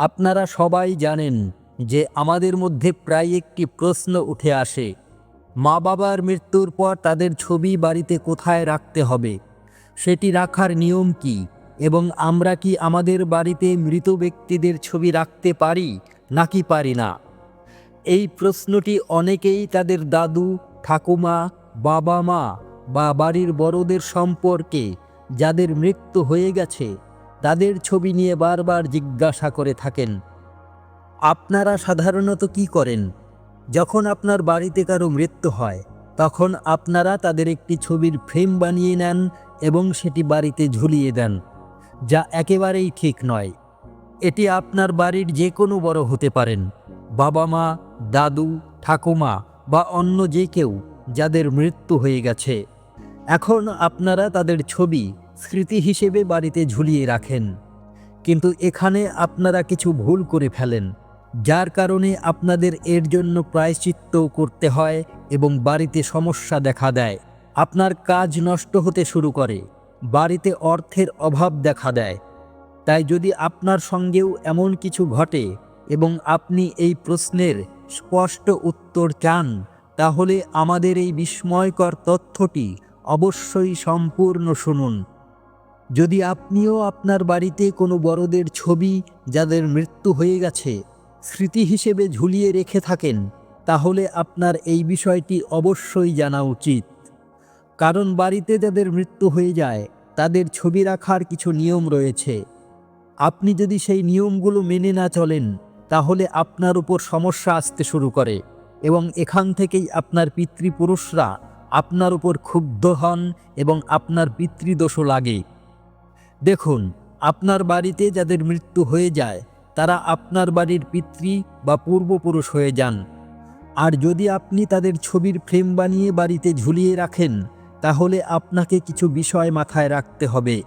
আপনারা সবাই জানেন যে আমাদের মধ্যে প্রায় একটি প্রশ্ন উঠে আসে, মা বাবার মৃত্যুর পর তাদের ছবি বাড়িতে কোথায় রাখতে হবে? সেটি রাখার নিয়ম কি? এবং আমরা কি আমাদের বাড়িতে মৃত ব্যক্তিদের ছবি রাখতে পারি নাকি পারি না? এই প্রশ্নটি অনেকেই তাদের দাদু, ঠাকুমা, বাবা মা বা বাড়ির বড়দের সম্পর্কে, যাদের মৃত্যু হয়ে গেছে তাদের ছবি নিয়ে বারবার জিজ্ঞাসা করে থাকেন, আপনারা সাধারণত কি করেন? যখন আপনার বাড়িতে কারও মৃত্যু হয়, তখন আপনারা তাদের একটি ছবির ফ্রেম বানিয়ে নেন এবং সেটি বাড়িতে ঝুলিয়ে দেন, যা একেবারেই ঠিক নয়। এটি আপনার বাড়ির যে কোনো বড় হতে পারেন। বাবা মা, দাদু, ঠাকুমা বা অন্য যে কেউ যাদের মৃত্যু হয়ে গেছে। এখন আপনারা তাদের ছবি স্মৃতি হিসেবে বাড়িতে ঝুলিয়ে রাখেন। কিন্তু এখানে আপনারা কিছু ভুল করে ফেলেন, যার কারণে আপনাদের এর জন্য প্রায়শ্চিত্ত করতে হয় এবং বাড়িতে সমস্যা দেখা দেয়। আপনার কাজ নষ্ট হতে শুরু করে, বাড়িতে অর্থের অভাব দেখা দেয়। তাই যদি আপনার সঙ্গেও এমন কিছু ঘটে এবং আপনি এই প্রশ্নের স্পষ্ট উত্তর চান, তাহলে আমাদের এই বিস্ময়কর তথ্যটি অবশ্যই সম্পূর্ণ শুনুন। যদি আপনিও আপনার বাড়িতে কোনো বড়দের ছবি, যাদের মৃত্যু হয়ে গেছে, স্মৃতি হিসেবে ঝুলিয়ে রেখে থাকেন, তাহলে আপনার এই বিষয়টি অবশ্যই জানা উচিত। কারণ বাড়িতে যাদের মৃত্যু হয়ে যায়, তাদের ছবি রাখার কিছু নিয়ম রয়েছে। আপনি যদি সেই নিয়মগুলো মেনে না চলেন, তাহলে আপনার উপর সমস্যা আসতে শুরু করে এবং এখান থেকেই আপনার পিতৃপুরুষরা আপনার উপর ক্ষুব্ধ হন এবং আপনার পিতৃদোষও লাগে। দেখুন, আপনার বাড়িতে যাদের মৃত্যু হয়ে যায়, তারা আপনার বাড়ির পিতৃ বা পূর্বপুরুষ হয়ে যান। আর যদি আপনি তাদের ছবির ফ্রেম বানিয়ে বাড়িতে ঝুলিয়ে রাখেন, তাহলে আপনাকে কিছু বিষয় মাথায় রাখতে হবে।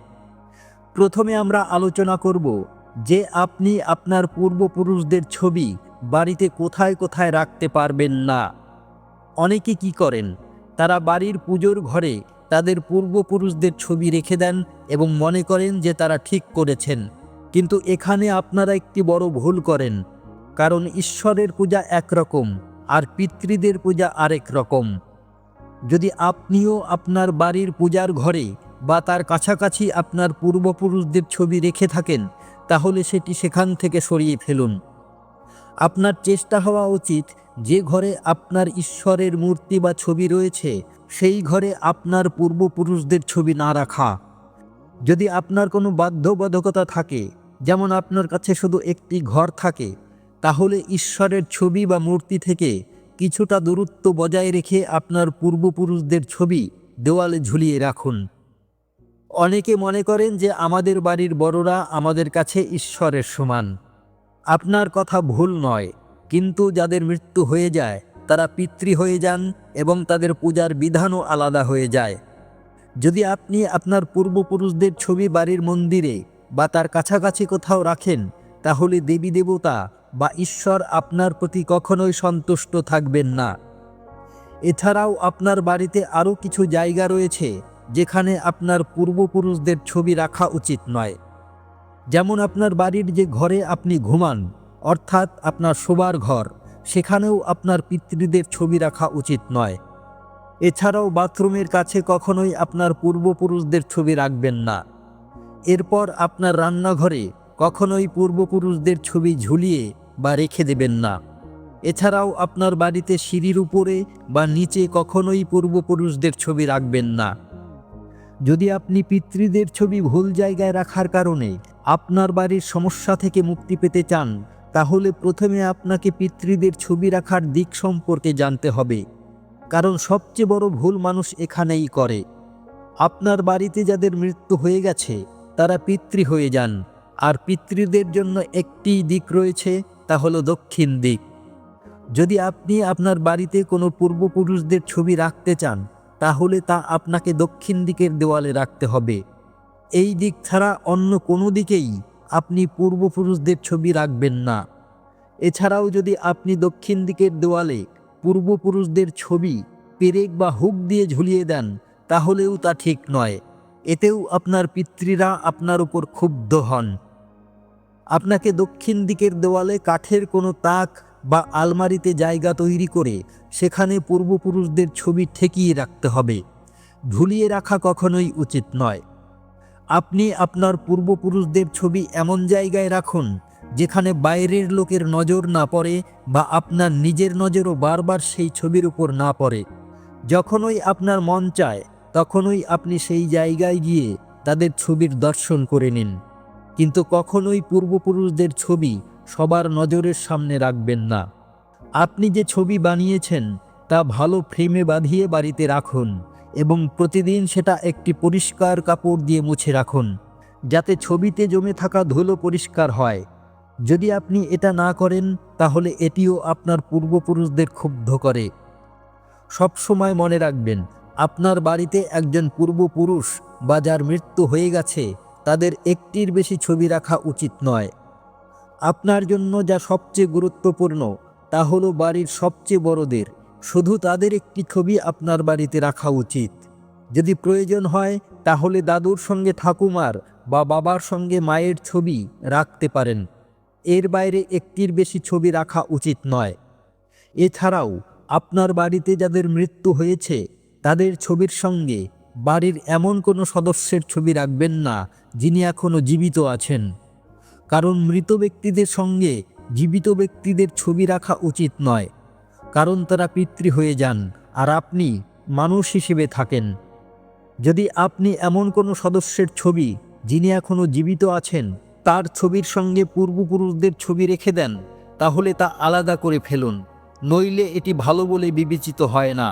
প্রথমে আমরা আলোচনা করব যে আপনি আপনার পূর্বপুরুষদের ছবি বাড়িতে কোথায় কোথায় রাখতে পারবেন না। অনেকে কি করেন, তারা বাড়ির পুজোর ঘরে তাদের পূর্বপুরুষদের ছবি রেখে দেন এবং মনে করেন যে তারা ঠিক করেছেন। কিন্তু এখানে আপনারা একটি বড় ভুল করেন, কারণ ঈশ্বরের পূজা একরকম আর পিতৃদের পূজা আরেক রকম। যদি আপনিও আপনার বাড়ির পূজার ঘরে বা তার কাছাকাছি আপনার পূর্বপুরুষদের ছবি রেখে থাকেন, তাহলে সেটি সেখান থেকে সরিয়ে ফেলুন। আপনার চেষ্টা হওয়া উচিত যে ঘরে আপনার ঈশ্বরের মূর্তি বা ছবি রয়েছে, সেই ঘরে আপনার পূর্বপুরুষদের ছবি না রাখা। যদি আপনার কোনো বাধ্যবাধকতা থাকে, যেমন আপনার কাছে শুধু একটি ঘর থাকে, তাহলে ঈশ্বরের ছবি বা মূর্তি থেকে কিছুটা দূরত্ব বজায় রেখে আপনার পূর্বপুরুষদের ছবি দেওয়ালে ঝুলিয়ে রাখুন। অনেকে মনে করেন যে আমাদের বাড়ির বড়রা আমাদের কাছে ঈশ্বরের সমান। আপনার কথা ভুল নয়, কিন্তু যাদের মৃত্যু হয়ে যায়, তারা পিতৃ হয়ে যান এবং তাদের পূজার বিধানও আলাদা হয়ে যায়। যদি আপনি আপনার পূর্বপুরুষদের ছবি বাড়ির মন্দিরে বা তার কাছাকাছি কোথাও রাখেন, তাহলে দেবী দেবতা বা ঈশ্বর আপনার প্রতি কখনোই সন্তুষ্ট থাকবেন না। এছাড়াও আপনার বাড়িতে আরও কিছু জায়গা রয়েছে, যেখানে আপনার পূর্বপুরুষদের ছবি রাখা উচিত নয়। যেমন আপনার বাড়ির যে ঘরে আপনি ঘুমান, অর্থাৎ আপনার শোবার ঘর, সেখানেও আপনার পিতৃদের ছবি রাখা উচিত নয়। এছাড়াও বাথরুমের কাছে কখনোই আপনার পূর্বপুরুষদের ছবি রাখবেন না। এরপর আপনার রান্নাঘরে কখনোই পূর্বপুরুষদের ছবি ঝুলিয়ে বা রেখে দেবেন না। এছাড়াও আপনার বাড়িতে সিঁড়ির উপরে বা নিচে কখনোই পূর্বপুরুষদের ছবি রাখবেন না। যদি আপনি পিতৃদের ছবি ভুল জায়গায় রাখার কারণে আপনার বাড়ির সমস্যা থেকে মুক্তি পেতে চান, তাহলে প্রথমে আপনাকে পিতৃদের ছবি রাখার দিক সম্পর্কে জানতে হবে। কারণ সবচেয়ে বড় ভুল মানুষ এখানেই করে। আপনার বাড়িতে যাদের মৃত্যু হয়ে গেছে, তারা পিতৃ হয়ে যান। আর পিতৃদের জন্য একটি দিক রয়েছে, তা হলো দক্ষিণ দিক। যদি আপনি আপনার বাড়িতে কোনো পূর্বপুরুষদের ছবি রাখতে চান, তাহলে তা আপনাকে দক্ষিণ দিকের দেওয়ালে রাখতে হবে। এই দিক ছাড়া অন্য কোনো দিকেই আপনি পূর্বপুরুষদের ছবি রাখবেন না। এছাড়াও যদি আপনি দক্ষিণ দিকের দেওয়ালে পূর্বপুরুষদের ছবি পেরেক বা হুক দিয়ে ঝুলিয়ে দেন, তাহলেও তা ঠিক নয়। এতেও আপনার পিতৃরা আপনার উপর ক্ষুব্ধ হন। আপনাকে দক্ষিণ দিকের দেওয়ালে কাঠের কোনো তাক বা আলমারিতে জায়গা তৈরি করে সেখানে পূর্বপুরুষদের ছবি ঠেকিয়ে রাখতে হবে। ঝুলিয়ে রাখা কখনোই উচিত নয়। আপনি আপনার পূর্বপুরুষদের ছবি এমন জায়গায় রাখুন, যেখানে বাইরের লোকের নজর না পড়ে বা আপনার নিজের নজরও বারবার সেই ছবির উপর না পড়ে। যখনই আপনার মন চায়, তখনই আপনি সেই জায়গায় গিয়ে তাদের ছবির দর্শন করে নিন। কিন্তু কখনোই পূর্বপুরুষদের ছবি সবার নজরের সামনে রাখবেন না। আপনি যে ছবি বানিয়েছেন, তা ভালো ফ্রেমে বাঁধিয়ে বাড়িতে রাখুন। এবং প্রতিদিন সেটা একটি পরিষ্কার কাপড় দিয়ে মুছে রাখুন, যাতে ছবিতে জমে থাকা ধুলো পরিষ্কার হয়। যদি আপনি এটা না করেন, তাহলে এটিও আপনার পূর্বপুরুষদের ক্ষুব্ধ করে। সবসময় মনে রাখবেন, আপনার বাড়িতে একজন পূর্বপুরুষ বা যার মৃত্যু হয়ে গেছে, তাদের একটির বেশি ছবি রাখা উচিত নয়। আপনার জন্য যা সবচেয়ে গুরুত্বপূর্ণ, তা হলো বাড়ির সবচেয়ে বড়দের। শুধু তাদের একটি ছবি আপনার বাড়িতে রাখা উচিত। যদি প্রয়োজন হয়, তাহলে দাদুর সঙ্গে ঠাকুমার বা বাবার সঙ্গে মায়ের ছবি রাখতে পারেন। এর বাইরে একটির বেশি ছবি রাখা উচিত নয়। এছাড়াও, আপনার বাড়িতে যাদের মৃত্যু হয়েছে, তাদের ছবির সঙ্গে বাড়ির এমন কোনো সদস্যের ছবি রাখবেন না, যিনি এখনও জীবিত আছেন। কারণ মৃত ব্যক্তিদের সঙ্গে জীবিত ব্যক্তিদের ছবি রাখা উচিত নয়। কারণ তারা পিতৃ হয়ে যান, আর আপনি মানুষ হিসেবে থাকেন। যদি আপনি এমন কোনো সদস্যের ছবি, যিনি এখনও জীবিত আছেন, তার ছবির সঙ্গে পূর্বপুরুষদের ছবি রেখে দেন, তাহলে তা আলাদা করে ফেলুন, নইলে এটি ভালো বলে বিবেচিত হয় না।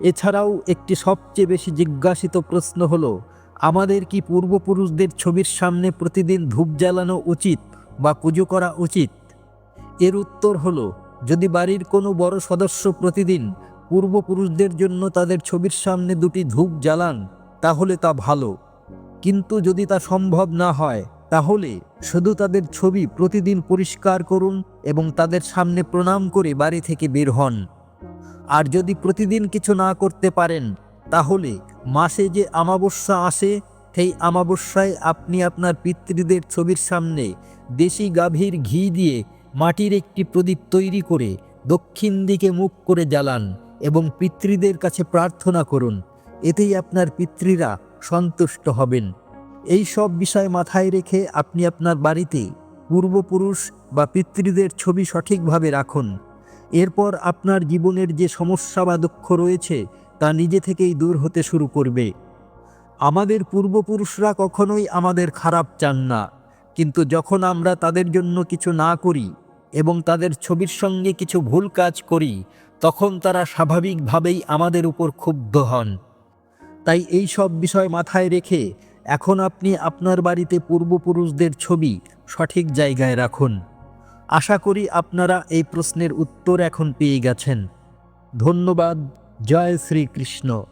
এছাড়াও একটি সবচেয়ে বেশি জিজ্ঞাসিত প্রশ্ন হল, আমাদের কি পূর্বপুরুষদের ছবির সামনে প্রতিদিন ধূপ জ্বালানো উচিত বা পুজো করা উচিত? এর উত্তর হলো যদি বাড়ির কোনো বড় সদস্য প্রতিদিন পূর্বপুরুষদের জন্য তাদের ছবির সামনে দুটি ধূপ জ্বালান, তাহলে তা ভালো। কিন্তু যদি তা সম্ভব না হয়, তাহলে শুধু তাদের ছবি প্রতিদিন পরিষ্কার করুন এবং তাদের সামনে প্রণাম করে বাড়ি থেকে বের হন। আর যদি প্রতিদিন কিছু না করতে পারেন, তাহলে মাসে যে আমাবস্যা আসে, সেই আমাবস্যায় আপনি আপনার পিতৃদের ছবির সামনে দেশি গাভীর ঘি দিয়ে মাটির একটি প্রদীপ তৈরি করে দক্ষিণ দিকে মুখ করে জ্বালান এবং পিতৃদের কাছে প্রার্থনা করুন, এতেই আপনার পিতৃরা সন্তুষ্ট হবেন। এই সব বিষয় মাথায় রেখে আপনি আপনার বাড়িতে পূর্বপুরুষ বা পিতৃদের ছবি সঠিকভাবে রাখুন। এরপর আপনার জীবনের যে সমস্যা বা দুঃখ রয়েছে, তা নিজে থেকেই দূর হতে শুরু করবে। আমাদের পূর্বপুরুষরা কখনোই আমাদের খারাপ চান না, কিন্তু যখন আমরা তাদের জন্য কিছু না করি এবং তাদের ছবির সঙ্গে কিছু ভুল কাজ করি, তখন তারা স্বাভাবিকভাবেই আমাদের উপর ক্ষুব্ধ হন। তাই এই সব বিষয় মাথায় রেখে এখন আপনি আপনার বাড়িতে পূর্বপুরুষদের ছবি সঠিক জায়গায় রাখুন। আশা করি আপনারা এই প্রশ্নের উত্তর এখন পেয়ে গেছেন। ধন্যবাদ। জয় শ্রীকৃষ্ণ।